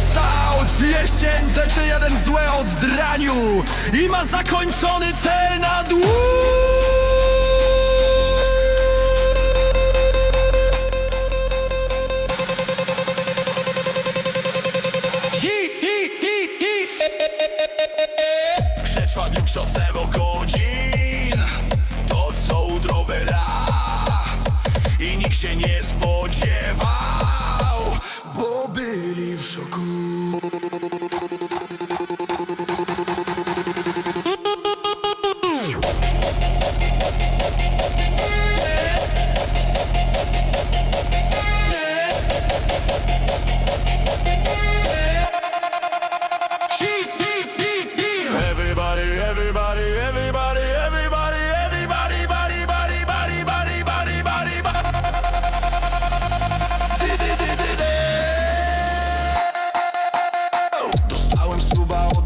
dostał Trzy ścięte czy jeden zły od draniu I ma zakończony cel na hi. Przetrwa już od zero godzin. To co u drowera. I nikt się nie spodziewał Bo szoku Everybody, everybody, everybody, Tu ou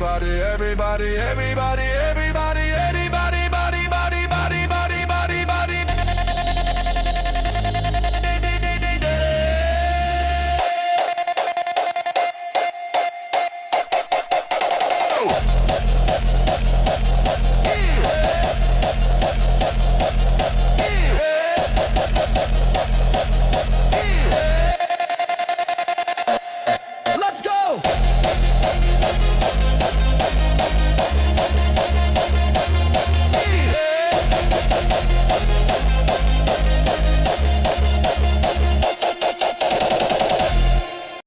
Everybody, everybody, everybody, everybody, everybody, body, body, body, body, body, body.